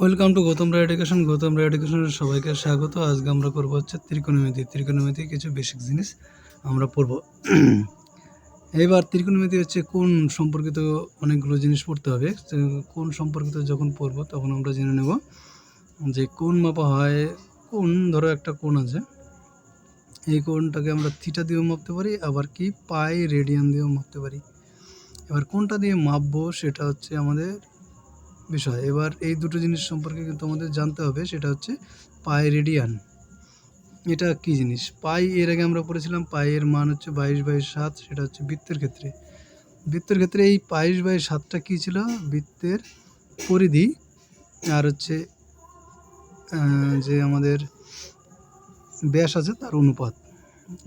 Welcome to Gautam Roy education Gautam Roy এডুকেশনের সবাইকে স্বাগত। আজকে আমরা করব হচ্ছে ত্রিকোণমিতি। ত্রিকোণমিতি কিছু বেসিক জিনিস আমরা পড়ব। এবার ত্রিকোণমিতি হচ্ছে কোন সম্পর্কিত অনেকগুলো জিনিস পড়তে হবে। কোন সম্পর্কিত যখন পড়ব তখন আমরা জেনে নেব যে কোন মাপা হয়, কোন ধরো একটা কোণ আছে। এই কোণটাকে আমরা থিটা দিয়েও মাপতে পারি, আবার কি? পাই রেডিয়ান দিয়েও মাপতে পারি। এবার কোনটা দিয়ে মাপবো সেটা হচ্ছে আমাদের বিষয়। এবার এই দুটো জিনিস সম্পর্কে কিন্তু আমাদের জানতে হবে, সেটা হচ্ছে পাই রেডিয়ান এটা কি জিনিস? পাই এর আগে আমরা পড়েছিলাম পাই এর মান হচ্ছে বাইশ বাই সাত, সেটা হচ্ছে বৃত্তের ক্ষেত্রে। বৃত্তের ক্ষেত্রে এই বাইশ বাই সাতটা কী ছিল? বৃত্তের পরিধি। আর হচ্ছে যে আমাদের ব্যাস আছে, তার অনুপাত।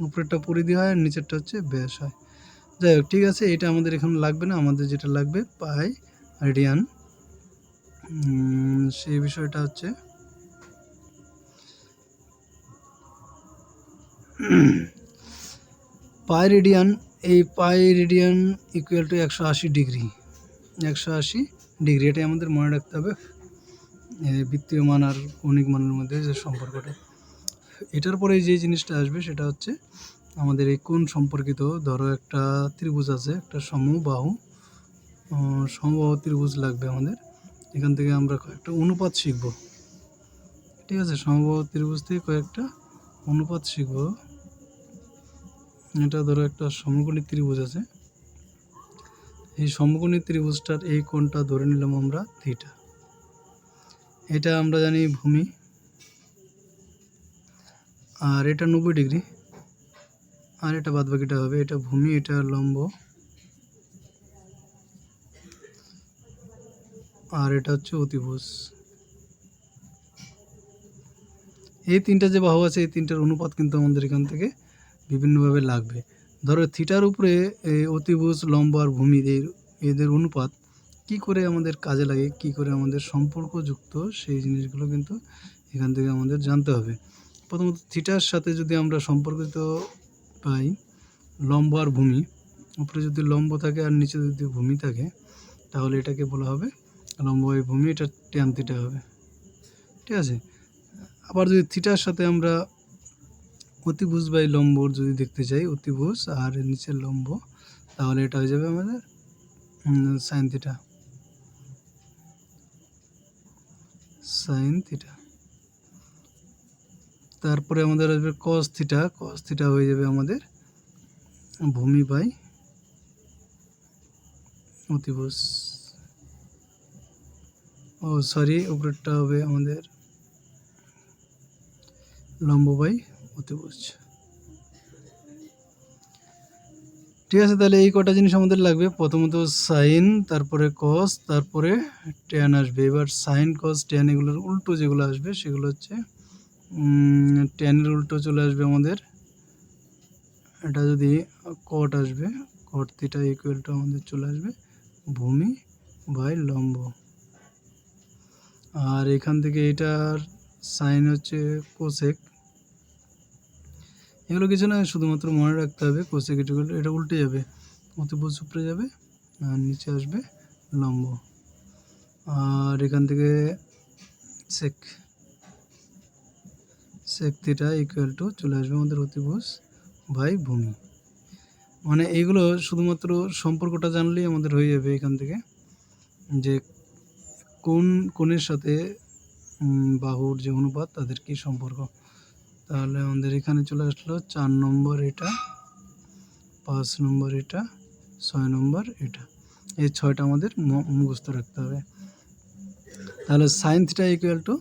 উপরেরটা পরিধি হয়, আর নিচেরটা হচ্ছে ব্যাস হয়। যাই হোক, ঠিক আছে, এটা আমাদের এখানে লাগবে না। আমাদের যেটা লাগবে পাই রেডিয়ান সেই বিষয়টা হচ্ছে পাই রেডিয়ান এই পাই রেডিয়ান ইকুয়াল টু একশো আশি ডিগ্রি একশো আশি ডিগ্রি এটাই আমাদের মনে রাখতে হবে। বৃত্তীয় মান আর কৌণিক মানের মধ্যে যে সম্পর্কটা। এটার পরে যে জিনিসটা আসবে, সেটা হচ্ছে আমাদের এই কোণ সম্পর্কিত। ধরো একটা ত্রিভুজ আছে, একটা সমবাহু সমবাহু ত্রিভুজ লাগবে আমাদের। এখান থেকে আমরা কয়েকটা অনুপাত শিখব। ঠিক আছে? সমবাহু ত্রিভুজ থেকে কয়েকটা অনুপাত শিখব। এটা ধরো একটা সমকোণী ত্রিভুজ আছে। এই সমকোণী ত্রিভুজটার এই কোণটা ধরে নিলাম আমরা থিটা। এটা আমরা জানি ভূমি। আর এটা নব্বই ডিগ্রি। আর এটা বাদবাকিটা হবে এটা ভূমি, এটা লম্ব। আর এটা হচ্ছে অতিভুজ। এই তিনটা যে বাহু আছে, এই তিনটার অনুপাত কিন্তু আমাদের এখান থেকে বিভিন্নভাবে লাগবে। ধরো থিটার উপরে এই অতিভুজ, লম্ব আর ভূমি এদের অনুপাত কি করে আমাদের কাজে লাগে, কি করে আমাদের সম্পর্কযুক্ত, সেই জিনিসগুলো কিন্তু এখান থেকে আমাদের জানতে হবে। প্রথমত থিটার সাথে যদি আমরা সম্পর্কিত পাই, লম্ব আর ভূমি, উপরে যদি লম্ব থাকে আর নিচে যদি ভূমি থাকে, তাহলে এটাকে বলা হবে লম্ব বাই ভূমি, এটা ট্যান থিটা হবে। ঠিক আছে? আবার যদি থিটার সাথে আমরা অতিভুজ বাই লম্বর যদি দেখতে চাই অতিভুজ আর নিচের লম্ব, তাহলে এটা হয়ে যাবে আমাদের সাইন থিটা সাইন থিটা তারপরে আমাদের আসবে কস থিটা কস থিটা হয়ে যাবে আমাদের ভূমি বাই অতিভুজ। ও সরি, উপরেরটা হবে আমাদের লম্ব বাই অতিভুজ। ঠিক আছে, তাহলে এই কটা জিনিস আমাদের লাগবে। প্রথমত সাইন, তারপরে কস তারপরে ট্যান আসবে। এবার সাইন কস ট্যান এগুলোর উল্টো যেগুলো আসবে, সেগুলো হচ্ছে ট্যানের উল্টো চলে আসবে আমাদের। এটা যদি কট আসবে কট থিটা ইকুয়াল টু আমাদের চলে আসবে, ভূমি বাই লম্ব। আর এখান থেকে এটার সাইন হচ্ছে কোসেক এগুলো কিছু না শুধুমাত্র মনে রাখতে হবে কোসেক এটা এটা উল্টে যাবে অতিভুজ উপরে যাবে আর নিচে আসবে লম্ব। আর এখান থেকে sec sec theta equal to চলে আসবে আমাদের অতিভুজ বাই ভূমি। মানে এইগুলো শুধুমাত্র সম্পর্কটা জানলেই আমাদের হয়ে যাবে এখান থেকে যে কোন কোণের সাথে বাহুর যে অনুপাত তাদের কি সম্পর্ক? তাহলে আমাদের এখানে চলে আসলো চার নম্বর এটা, পাঁচ নম্বর এটা, ছয় নম্বর এটা। এই ছয়টা আমাদের মুখস্থ রাখতে হবে। তাহলে সাইন থিটা ইকুয়াল টু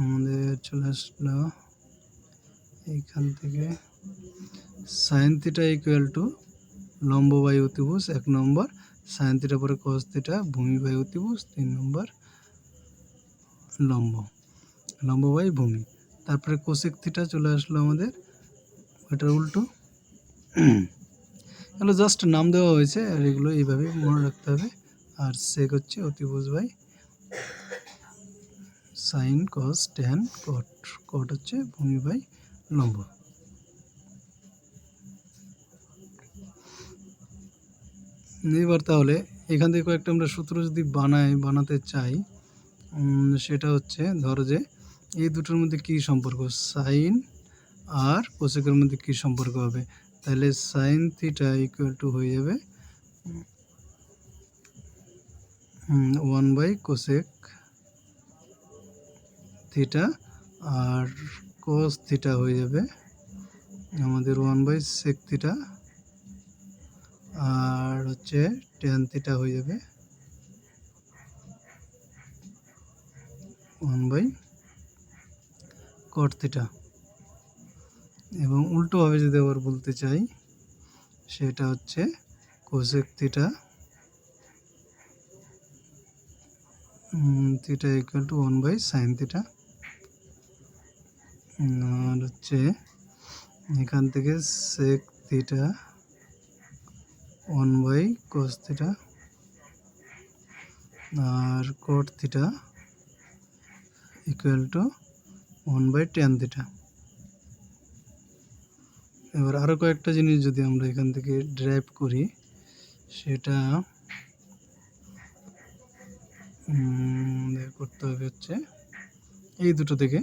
আমাদের চলে আসলো এইখান থেকে সাইন থিটা ইকুয়াল টু লম্ব বাই অতিভুজ এক নম্বর। সাইন থিটা পরে কস থিটা ভূমি বাই অতিভুজ, তিন নম্বর লম্ব লম্ব বাই ভূমি। তারপরে কোশেক থিটা চলে আসলো আমাদের ওটার উল্টো। এগুলো জাস্ট নাম দেওয়া হয়েছে, আর এগুলো এইভাবে মনে রাখতে হবে। আর সেক হচ্ছে অতিভুজ by sine cos tan cot cot হচ্ছে ভূমি বাই লম্ব। এবার তাহলে এখান থেকে কয়েকটা আমরা সূত্র যদি বানাই, বানাতে চাই সেটা হচ্ছে ধরো যে এই দুটোর মধ্যে কি সম্পর্ক? সাইন আর কোসেকের মধ্যে কি সম্পর্ক হবে? তাহলে সাইন থিটা ইকুয়াল টু হয়ে যাবে ওয়ান বাই কোসেক থিটা আর কোস থিটা হয়ে যাবে, আমাদের ওয়ান বাই সেক থিটা আর হচ্ছে টেন থিটা হয়ে যাবে ওয়ান বাই কট এবং উল্টোভাবে যদি আবার বলতে চাই, সেটা হচ্ছে cosec theta theta equal to one by sine theta আর হচ্ছে এখান থেকে sec theta one by cos theta R cot theta equal to one by tan theta এবার আরও কয়েকটা জিনিস যদি আমরা এখান থেকে ড্রাইভ করি, সেটা করতে হবে হচ্ছে এই দুটো থেকে।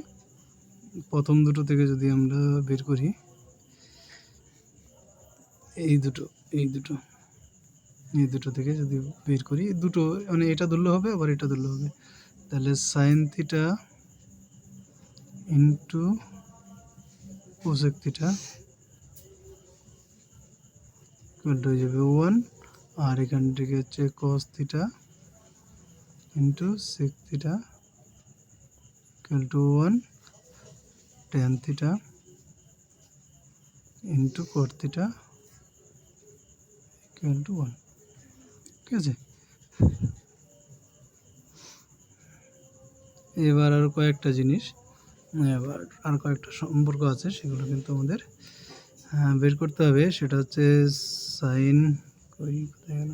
প্রথম দুটো থেকে যদি আমরা বের করি, এই দুটো এই দুটো। এই দুটো থেকে যদি বের করি দুটো মানে এটা ধরলে হবে, আবার এটা ধরলে হবে। তাহলে সাইন থিটা ইন্টু কোসেক হয়ে যাবে ওয়ান আর এখান থেকে হচ্ছে cos theta into sec theta equal to one tan theta into cot theta to one ঠিক আছে? এবার আর কয়েকটা জিনিস এবার আর কয়েকটা সম্পর্ক আছে সেগুলো কিন্তু আমাদের হ্যাঁ, বের করতে হবে। সেটা হচ্ছে সাইন কই কোথায় গেল?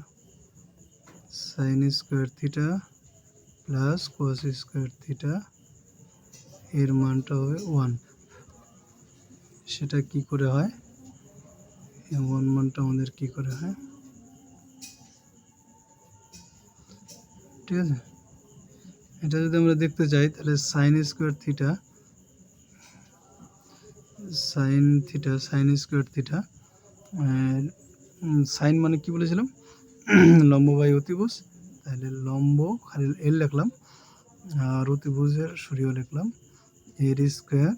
Sine square theta plus cos square theta এর মানটা হবে ওয়ান সেটা কি করে হয়? ওয়ান মানটা আমাদের কি করে হয়? ঠিক আছে? এটা যদি আমরা দেখতে চাই তাহলে sine square theta sine theta sine square theta sine মানে কি বলেছিলাম? লম্ব বাই অতিভুজ। তাহলে লম্ব, খালি এল লিখলাম, আর অতিভুজের সূর্য লিখলাম এর স্কোয়ার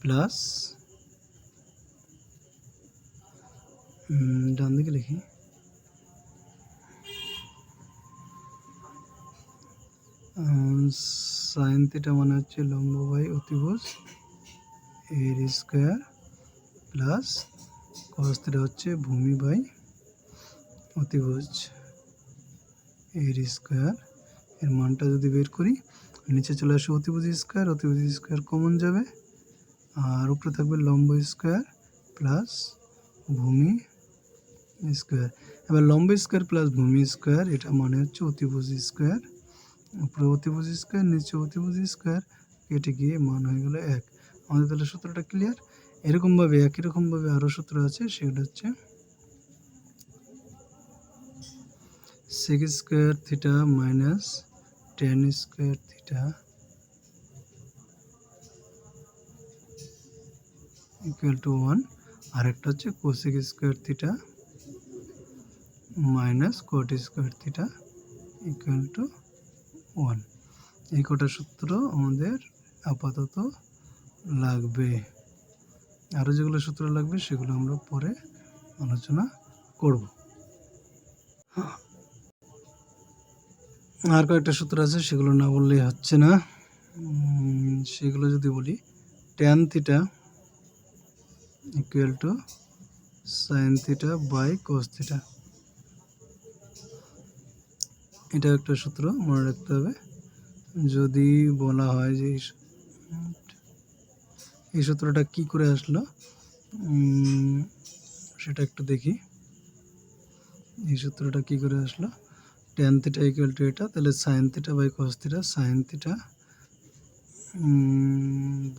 প্লাস ডান দিকে লিখি। সাইন থিটা মানে হচ্ছে লম্ব বাই অতিভুজ, এর স্কোয়ার প্লাস কস থিটা হচ্ছে ভূমি বাই অতিভুজ, এর স্কোয়ার এর মানটা যদি বের করি, নিচে চলে আসে অতিভুজ স্কোয়ার অতিভুজ স্কোয়ার কমন যাবে, আর উপরে থাকবে লম্ব স্কোয়ার প্লাস ভূমি স্কোয়ার এবার লম্ব স্কোয়ার প্লাস ভূমি স্কোয়ার এটা মানে হচ্ছে অতিভুজ স্কোয়ার উপরে অতিভুজ স্কোয়ার, নিচে অতিভুজ স্কোয়ার, কেটে গিয়ে মান হয়ে গেল এক। আমাদের তাহলে সূত্রটা ক্লিয়ার এরকমভাবে, একই রকমভাবে আরও সূত্র আছে সেটা হচ্ছে sec square theta minus tan square theta equal to one আর একটা হচ্ছে cosec square theta minus cot square theta equal to one. এই কটা সূত্র আমাদের আপাতত লাগবে। আরও যেগুলো সূত্র লাগবে, সেগুলো আমরা পরে আলোচনা করব। আর কয়েকটা সূত্র আছে, সেগুলো না বললেই হচ্ছে না। সেগুলো যদি বলি tan theta equal to sine theta by cos theta এটা একটা সূত্র, মনে রাখতে হবে। যদি বলা হয় যে এই সূত্রটা কি করে আসলো? সেটা একটু দেখি। এই সূত্রটা কি করে আসলো? টেন থিটা ইকুয়াল টু এটা, তাহলে sine theta by cos theta sine theta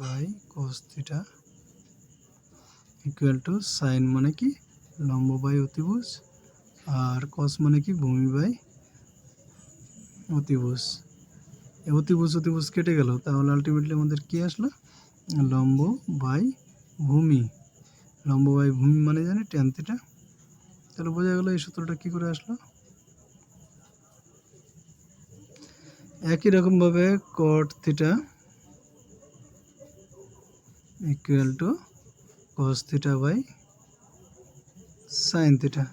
by cos theta equal to sine মানে কি? লম্ব বাই অতিভুজ, আর কস মানে কি? ভূমি বাই অতিভুজ। অতিভুজ অতিভুজ কেটে গেল। তাহলে আলটিমেটলি আমাদের কি আসলো? লম্ব বাই ভূমি। লম্ব বাই ভূমি মানে জানি ট্যান থিটা তাহলে বোঝা গেল এই সূত্রটা কি করে আসলো? একই রকমভাবে cot theta equal to cos theta by sine theta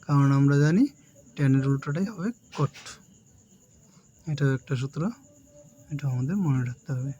কারণ আমরা জানি ট্যানের উল্টোটাই হবে কট এটাও একটা সূত্র এটা আমাদের মনে রাখতে হবে।